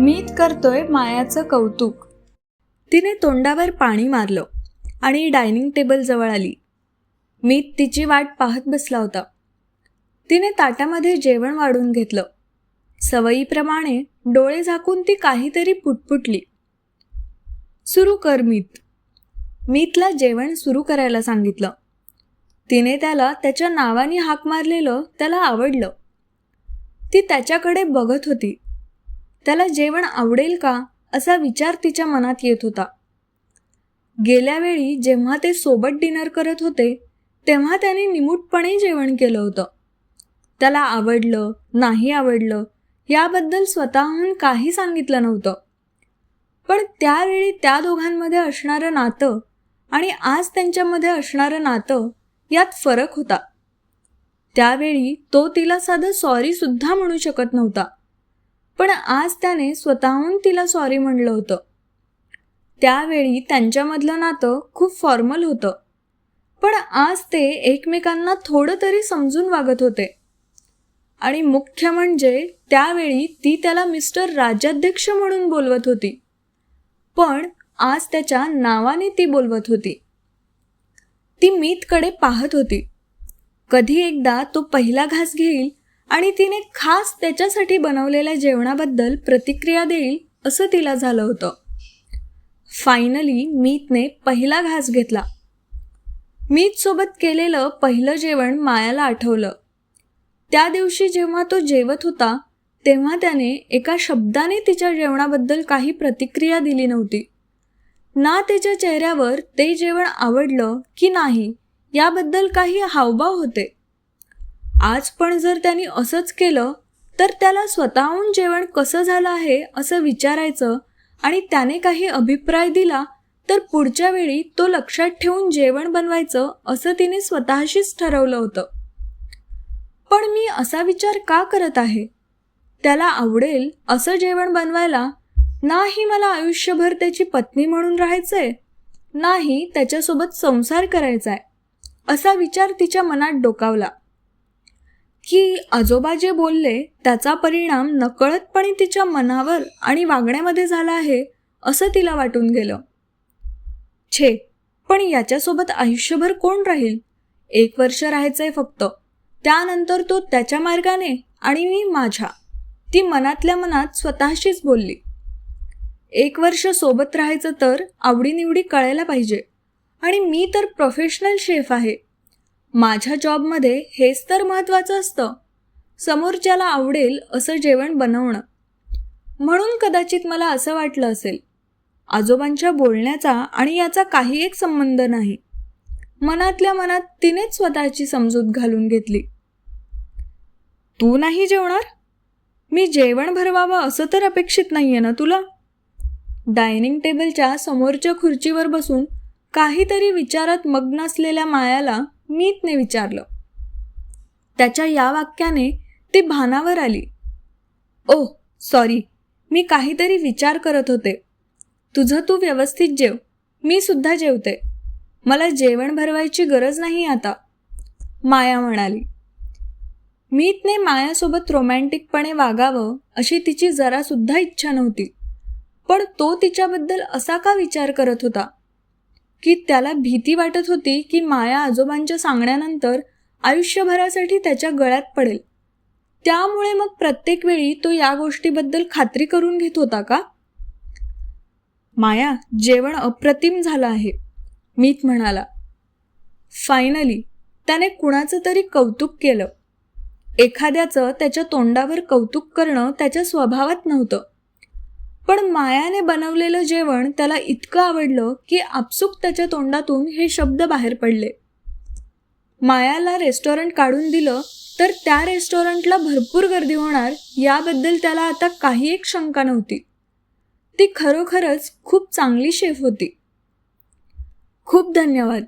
मीत करतोय मायाचं कौतुक. तिने तोंडावर पाणी मारलं आणि डायनिंग टेबल जवळ आली. मीत तिची वाट पाहत बसला होता. तिने ताटामध्ये जेवण वाढून घेतलं. सवयीप्रमाणे डोळे झाकून ती काहीतरी पुटपुटली. सुरू कर मीत. मीतला जेवण सुरू करायला सांगितलं. तिने त्याला त्याच्या नावाने हाक मारलेलं त्याला आवडलं. ती त्याच्याकडे बघत होती. त्याला जेवण आवडेल का असा विचार तिच्या मनात येत होता. गेल्या वेळी जेव्हा ते सोबत डिनर करत होते तेव्हा त्याने निमूटपणे जेवण केलं होतं. त्याला आवडलं नाही आवडलं याबद्दल स्वतःहून काही सांगितलं नव्हतं. पण त्यावेळी त्या दोघांमध्ये असणारं नातं आणि आज त्यांच्यामध्ये असणारं नातं यात फरक होता. त्यावेळी तो तिला साधं सॉरी सुद्धा म्हणू शकत नव्हता. पण आज त्याने स्वतःहून तिला सॉरी म्हणलं होतं. त्यावेळी त्यांच्यामधलं नातं खूप फॉर्मल होतं. पण आज ते एकमेकांना थोडं तरी समजून वागत होते. आणि मुख्य म्हणजे त्यावेळी ती त्याला मिस्टर राज्याध्यक्ष म्हणून बोलवत होती. पण आज त्याच्या नावाने ती बोलवत होती. ती मीतकडे पाहत होती. कधी एकदा तो पहिला घास घेईल आणि तिने खास त्याच्यासाठी बनवलेल्या जेवणाबद्दल प्रतिक्रिया देईल असं तिला झालं होतं. फायनली मीतने पहिला घास घेतला. मीतसोबत केलेलं पहिलं जेवण मायाला आठवलं. त्या दिवशी जेव्हा तो जेवत होता तेव्हा त्याने एका शब्दाने तिच्या जेवणाबद्दल काही प्रतिक्रिया दिली नव्हती. ना त्याच्या चेहऱ्यावर ते जेवण आवडलं की नाही याबद्दल काही हावभाव होते. आज पण जर त्यांनी असंच केलं तर त्याला स्वतःहून जेवण कसं झालं आहे असं विचारायचं आणि त्याने काही अभिप्राय दिला तर पुढच्या वेळी तो लक्षात ठेवून जेवण बनवायचं असं तिने स्वतःशीच ठरवलं होतं. पण मी असा विचार का करत आहे? त्याला आवडेल असं जेवण बनवायला? नाही मला आयुष्यभर त्याची पत्नी म्हणून राहायचंय? नाही त्याच्यासोबत संसार करायचा आहे असा विचार तिच्या मनात डोकावला. की आजोबा जे बोलले त्याचा परिणाम नकळतपणे तिच्या मनावर आणि वागण्यामध्ये झाला आहे असं तिला वाटून गेलं. छे पण याच्यासोबत आयुष्यभर कोण राहील? एक वर्ष राहायचंय फक्त. त्यानंतर तो त्याच्या मार्गाने आणि मी माझ्या. ती मनातल्या मनात स्वतःशीच बोलली. एक वर्ष सोबत राहायचं तर आवडीनिवडी कळायला पाहिजे. आणि मी तर प्रोफेशनल शेफ आहे. माझ्या जॉबमध्ये हेच तर महत्त्वाचं असतं. समोरच्याला आवडेल असं जेवण बनवणं. म्हणून कदाचित मला असं वाटलं असेल. आजोबांच्या बोलण्याचा आणि याचा काही एक संबंध नाही. मनातल्या मनात तिनेच स्वतःची समजूत घालून घेतली. तू नाही जेवणार? मी जेवण भरवावं असं तर अपेक्षित नाहीये ना तुला? डायनिंग टेबलच्या समोरच्या खुर्चीवर बसून काहीतरी विचारात मग्न असलेल्या मायाला मीतने विचारलं. त्याच्या या वाक्याने ती भानावर आली. ओ सॉरी मी काहीतरी विचार करत होते. तुझं तू व्यवस्थित जेव. मी सुद्धा जेवते. मला जेवण भरवायची गरज नाही आता. माया म्हणाली. मीतने मायासोबत रोमॅन्टिकपणे वागावं अशी तिची जरासुद्धा इच्छा नव्हती. पण तो तिच्याबद्दल असा का विचार करत होता? की त्याला भीती वाटत होती की माया आजोबांच्या सांगण्यानंतर आयुष्यभरासाठी त्याच्या गळ्यात पडेल. त्यामुळे मग प्रत्येक वेळी तो या गोष्टीबद्दल खात्री करून घेत होता का? माया जेवण अप्रतिम झालं आहे मीत म्हणाला. फायनली त्याने कुणाचं तरी कौतुक केलं. एखाद्याचं त्याच्या तोंडावर कौतुक करणं त्याच्या स्वभावात नव्हतं. पण मायाने बनवलेलं जेवण त्याला इतकं आवडलं की आपसूक त्याच्या तोंडातून हे शब्द बाहेर पडले. मायाला रेस्टॉरंट काढून दिलं तर त्या रेस्टॉरंटला भरपूर गर्दी होणार याबद्दल त्याला आता काही एक शंका नव्हती. ती खरोखरच खूप चांगली शेफ होती. खूप धन्यवाद.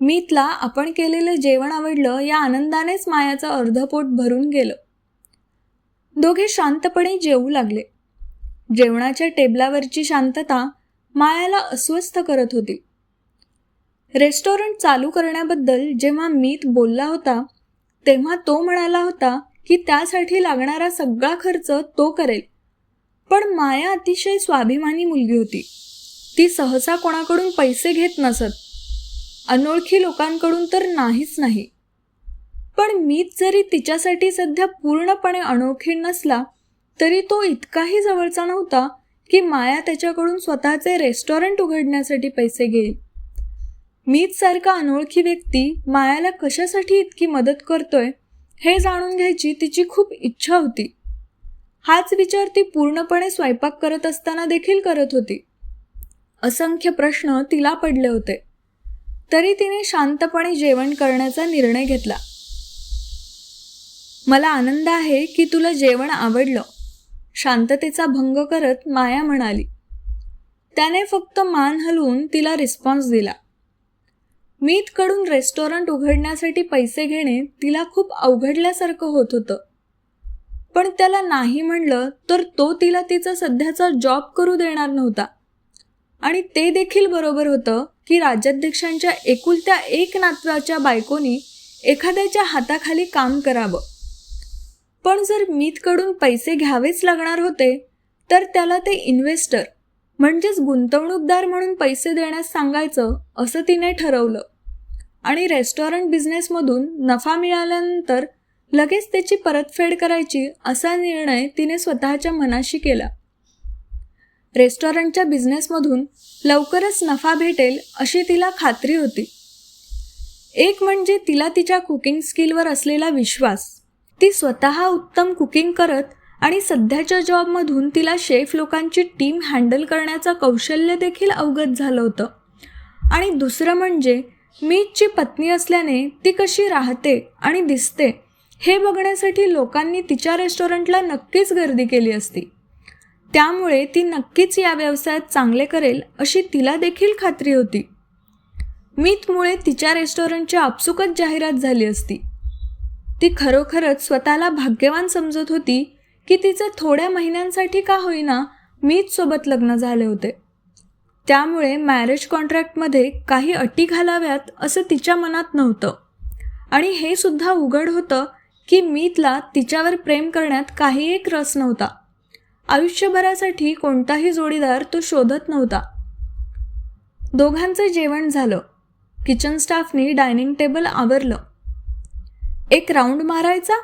मीतला आपण केलेलं जेवण आवडलं या आनंदानेच मायाचं अर्धपोट भरून गेलं. दोघे शांतपणे जेवू लागले. जेवणाच्या टेबलावरची शांतता मायाला अस्वस्थ करत होती. रेस्टॉरंट चालू करण्याबद्दल जेव्हा मीत बोलला होता तेव्हा तो म्हणाला होता की त्यासाठी लागणारा सगळा खर्च तो करेल. पण माया अतिशय स्वाभिमानी मुलगी होती. ती सहसा कोणाकडून पैसे घेत नसत. अनोळखी लोकांकडून तर नाहीच नाही. पण मीत जरी तिच्यासाठी सध्या पूर्णपणे अनोळखी नसला तरी तो इतकाही जवळचा नव्हता की माया त्याच्याकडून स्वतःचे रेस्टॉरंट उघडण्यासाठी पैसे घेईल. मीच सारखा अनोळखी व्यक्ती मायाला कशासाठी इतकी मदत करतोय हे जाणून घ्यायची तिची खूप इच्छा होती. हाच विचार ती पूर्णपणे स्वयंपाक करत असताना देखील करत होती. असंख्य प्रश्न तिला पडले होते. तरी तिने शांतपणे जेवण करण्याचा निर्णय घेतला. मला आनंद आहे की तुला जेवण आवडलं. शांततेचा भंग करत माया म्हणाली त्याने फक्त मान हलवून तिला रिस्पॉन्स दिला. मीतकडून रेस्टॉरंट उघडण्यासाठी पैसे घेणे तिला खूप अवघडल्यासारखं होत होतं. पण त्याला नाही म्हणलं तर तो तिला तिचा सध्याचा जॉब करू देणार नव्हता. आणि ते देखील बरोबर होतं की राज्याध्यक्षांच्या एकुलत्या एक नातवाच्या बायकोनी एखाद्याच्या हाताखाली काम करावं. पण जर मीतकडून पैसे घ्यावेच लागणार होते तर त्याला ते इन्व्हेस्टर म्हणजेच गुंतवणूकदार म्हणून पैसे देण्यास सांगायचं असं तिने ठरवलं. आणि रेस्टॉरंट बिझनेसमधून नफा मिळाल्यानंतर लगेच त्याची परतफेड करायची असा निर्णय तिने स्वतःच्या मनाशी केला. रेस्टॉरंटच्या बिझनेसमधून लवकरच नफा भेटेल अशी तिला खात्री होती. एक म्हणजे तिला तिच्या कुकिंग स्किलवर असलेला विश्वास. ती स्वतः उत्तम कुकिंग करत आणि सध्याच्या जॉबमधून तिला शेफ लोकांची टीम हँडल करण्याचं कौशल्य देखील अवगत झालं होतं. आणि दुसरं म्हणजे मीची पत्नी असल्याने ती कशी राहते आणि दिसते हे बघण्यासाठी लोकांनी तिच्या रेस्टॉरंटला नक्कीच गर्दी केली असती. त्यामुळे ती नक्कीच या व्यवसायात चांगले करेल अशी तिला देखील खात्री होती. मीतमुळे तिच्या रेस्टॉरंटची आपसुकच जाहिरात झाली असती. ती खरोखरच स्वतःला भाग्यवान समजत होती की तिचे थोड्या महिन्यांसाठी का होईना मीच सोबत लग्न झाले होते. त्यामुळे मॅरेज कॉन्ट्रॅक्टमध्ये काही अटी घालाव्यात असं तिच्या मनात नव्हतं. आणि हे सुद्धा उघड होतं की मीतला तिच्यावर प्रेम करण्यात काही एक रस नव्हता. आयुष्यभरासाठी कोणताही जोडीदार तो शोधत नव्हता. दोघांचं जेवण झालं. किचन स्टाफनी डायनिंग टेबल आवरलं. एक राऊंड मारायचा?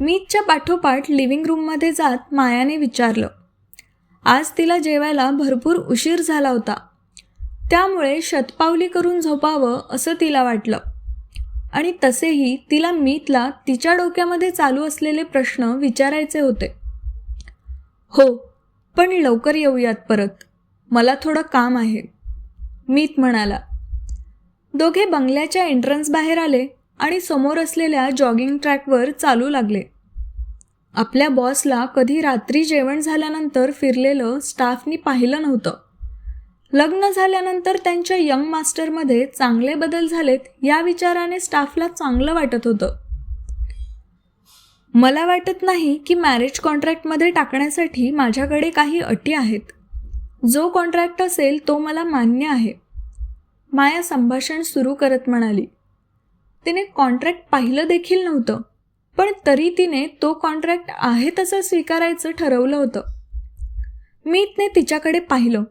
मीतच्या पाठोपाठ लिव्हिंग रूममध्ये जात मायाने विचारलं. आज तिला जेवायला भरपूर उशीर झाला होता. त्यामुळे शतपावली करून झोपावं असं तिला वाटलं. आणि तसेही तिला मीतला तिच्या डोक्यामध्ये चालू असलेले प्रश्न विचारायचे होते. हो पण लवकर येऊयात परत. मला थोडं काम आहे. मीत म्हणाला. दोघे बंगल्याच्या एंट्रन्स बाहेर आले. आणि समोर असलेल्या जॉगिंग ट्रॅकवर चालू लागले. आपल्या बॉसला कधी रात्री जेवण झाल्यानंतर फिरलेलं स्टाफनी पाहिलं नव्हतं. लग्न झाल्यानंतर त्यांच्या यंग मास्टरमध्ये चांगले बदल झालेत या विचाराने स्टाफला चांगलं वाटत होतं. मला वाटत नाही की मॅरेज कॉन्ट्रॅक्टमध्ये टाकण्यासाठी माझ्याकडे काही अटी आहेत. जो कॉन्ट्रॅक्ट असेल तो मला मान्य आहे. माया संभाषण सुरू करत म्हणाली. तिने कॉन्ट्रॅक्ट पाहिलं देखील नव्हतं. पण तरी तिने तो कॉन्ट्रॅक्ट आहे तसं स्वीकारायचं ठरवलं होतं. मीतने तिच्याकडे पाहिलं.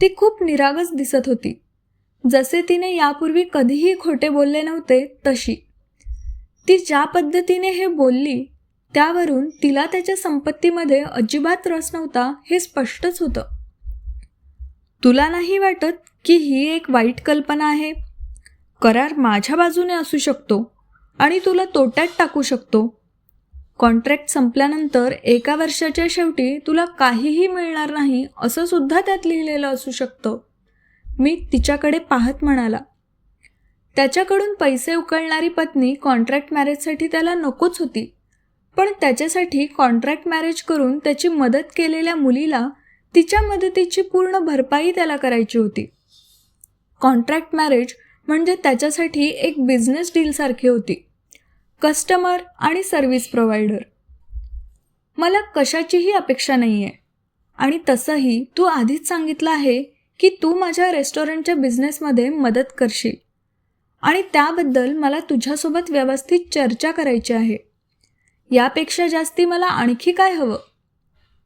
ती खूप निरागस दिसत होती. जसे तिने यापूर्वी कधीही खोटे बोलले नव्हते तशी. ती ज्या पद्धतीने हे बोलली त्यावरून तिला त्याच्या संपत्तीमध्ये अजिबात रस नव्हता हे स्पष्टच होतं. तुला नाही वाटत की ही एक वाईट कल्पना आहे? करार माझ्या बाजूने असू शकतो आणि तुला तोट्यात टाकू शकतो. कॉन्ट्रॅक्ट संपल्यानंतर एका वर्षाच्या शेवटी तुला काहीही मिळणार नाही असं सुद्धा त्यात लिहिलेलं असू शकतं. मी तिच्याकडे पाहत म्हणाला. त्याच्याकडून पैसे उकळणारी पत्नी कॉन्ट्रॅक्ट मॅरेजसाठी त्याला नकोच होती. पण त्याच्यासाठी कॉन्ट्रॅक्ट मॅरेज करून त्याची मदत केलेल्या मुलीला तिच्या मदतीची पूर्ण भरपाई त्याला करायची होती. कॉन्ट्रॅक्ट मॅरेज म्हणजे त्याच्यासाठी एक बिझनेस डीलसारखी होती. कस्टमर आणि सर्व्हिस प्रोव्हायडर मला कशाचीही अपेक्षा नाही आहे आणि तसंही तू आधीच सांगितलं आहे की तू माझ्या रेस्टॉरंटच्या बिझनेसमध्ये मदत करशील. आणि त्याबद्दल मला तुझ्यासोबत व्यवस्थित चर्चा करायची आहे. यापेक्षा जास्ती मला आणखी काय हवं?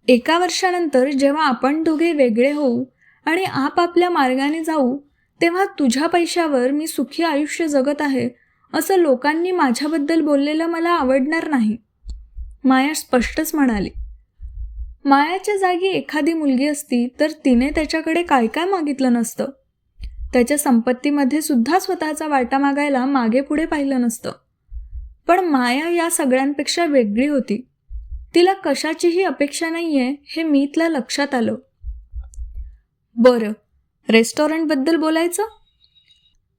एका वर्षानंतर जेव्हा आपण दोघे वेगळे होऊ आणि आपापल्या मार्गाने जाऊ तेव्हा तुझ्या पैशावर मी सुखी आयुष्य जगत आहे असं लोकांनी माझ्याबद्दल बोललेलं मला आवडणार नाही. माया स्पष्टच म्हणाली. मायाच्या जागी एखादी मुलगी असती तर तिने त्याच्याकडे काय काय मागितलं नसतं. त्याच्या संपत्तीमध्ये सुद्धा स्वतःचा वाटा मागायला मागे पुढे पाहिलं नसतं. पण माया या सगळ्यांपेक्षा वेगळी होती. तिला कशाचीही अपेक्षा नाही आहे हे मी तिला लक्षात आलं. बरं रेस्टॉरंटबद्दल बोलायचं?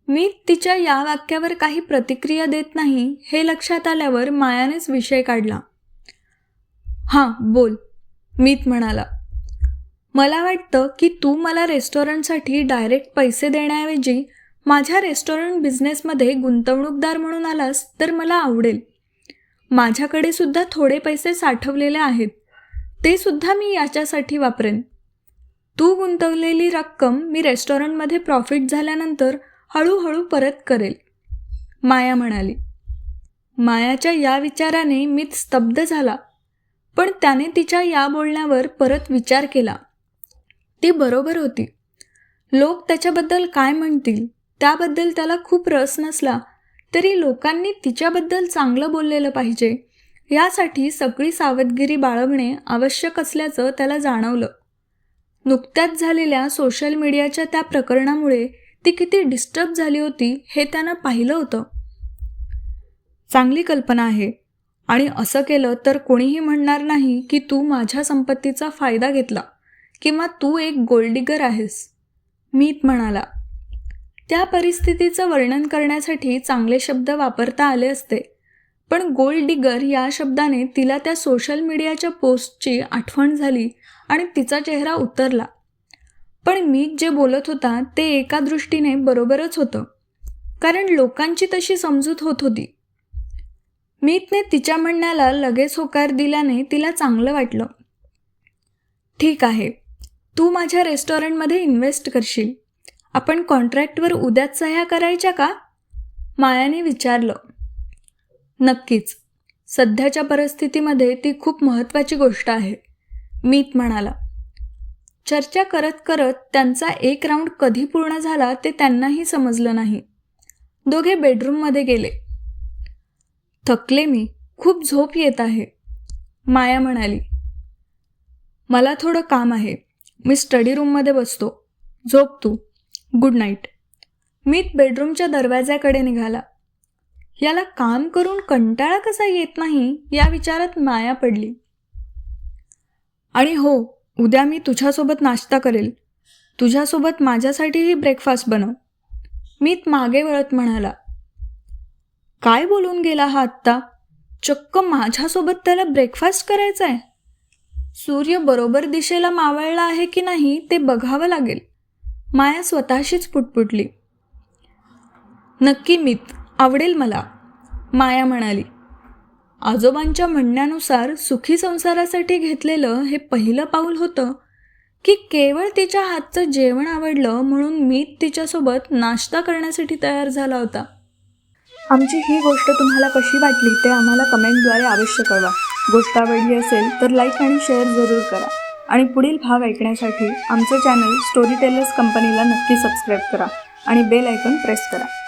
मी तिच्या या वाक्यावर काही प्रतिक्रिया देत नाही हे लक्षात आल्यावर मायानेच विषय काढला. हां बोल मीत म्हणाला. मला वाटतं की तू मला रेस्टॉरंटसाठी डायरेक्ट पैसे देण्याऐवजी माझ्या रेस्टॉरंट बिझनेसमध्ये गुंतवणूकदार म्हणून आलास तर मला आवडेल. माझ्याकडे सुद्धा थोडे पैसे साठवलेले आहेत. ते सुद्धा मी याच्यासाठी वापरेन. तू गुंतवलेली रक्कम मी रेस्टॉरंटमध्ये प्रॉफिट झाल्यानंतर हळूहळू परत करेल. माया म्हणाली. मायाच्या या विचाराने मी स्तब्ध झाला पण त्याने तिच्या या बोलण्यावर परत विचार केला. ती बरोबर होती. लोक त्याच्याबद्दल काय म्हणतील त्याबद्दल त्याला खूप रस नसला तरी लोकांनी तिच्याबद्दल चांगलं बोललेलं पाहिजे यासाठी सगळी सावधगिरी बाळगणे आवश्यक असल्याचं त्याला जाणवलं. नुकत्याच झालेल्या सोशल मीडियाच्या त्या प्रकरणामुळे ती किती डिस्टर्ब झाली होती हे त्यानं पाहिलं होतं. चांगली कल्पना आहे. आणि असं केलं तर कोणीही म्हणणार नाही की तू माझ्या संपत्तीचा फायदा घेतला किंवा तू एक गोल्डिगर आहेस. मीत म्हणाला. त्या परिस्थितीचं वर्णन करण्यासाठी चांगले शब्द वापरता आले असते. पण गोल्ड डिगर या शब्दाने तिला त्या सोशल मीडियाच्या पोस्टची आठवण झाली आणि तिचा चेहरा उतरला. पण मी जे बोलत होता ते एका दृष्टीने बरोबरच होतं. कारण लोकांची तशी समजूत होत होती. मीतने तिच्या म्हणण्याला लगेच होकार दिल्याने तिला चांगलं वाटलं. ठीक आहे. तू माझ्या रेस्टॉरंटमध्ये इन्व्हेस्ट करशील. आपण कॉन्ट्रॅक्टवर उद्याच सह्या करायच्या का? मायाने विचारलं. नक्कीच. सध्याच्या परिस्थितीमध्ये ती खूप महत्त्वाची गोष्ट आहे. मीत म्हणाला. चर्चा करत करत त्यांचा एक राऊंड कधी पूर्ण झाला ते त्यांनाही समजलं नाही. दोघे बेडरूममध्ये गेले. थकले मी. खूप झोप येत आहे. माया म्हणाली. मला थोडं काम आहे. मी स्टडी रूममध्ये बसतो. झोप तू. Good night. मीत बेडरूमच्या दरवाज्याकडे निघाला. याला काम करून कंटाळा कसा येत नाही या विचारात माया पडली. आणि हो उद्या मी तुझ्यासोबत नाश्ता करेल. तुझ्यासोबत माझ्यासाठीही ब्रेकफास्ट बनव. मी मागे वळत म्हणाला. काय बोलून गेला हा आत्ता? चक्क माझ्यासोबत त्याला ब्रेकफास्ट करायचा आहे सूर्य बरोबर दिशेला मावळला आहे की नाही ते बघावं लागेल. माया स्वतःशीच पुटपुटली. नक्की मीत आवडेल मला. माया म्हणाली आजोबांच्या म्हणण्यानुसार सुखी संसारासाठी घेतलेलं हे पहिलं पाऊल होतं की केवळ तिच्या हातचं जेवण आवडलं म्हणून मी तिच्यासोबत नाश्ता करण्यासाठी तयार झाला होता. आमची ही गोष्ट तुम्हाला कशी वाटली ते आम्हाला कमेंटद्वारे अवश्य कळवा. गोष्ट आवडली असेल तर लाईक आणि शेअर जरूर करा. आणि पुढील भाग ऐकण्यासाठी आमचं चॅनल स्टोरी टेलर्स कंपनीला नक्की सबस्क्राईब करा आणि बेल आयकॉन प्रेस करा.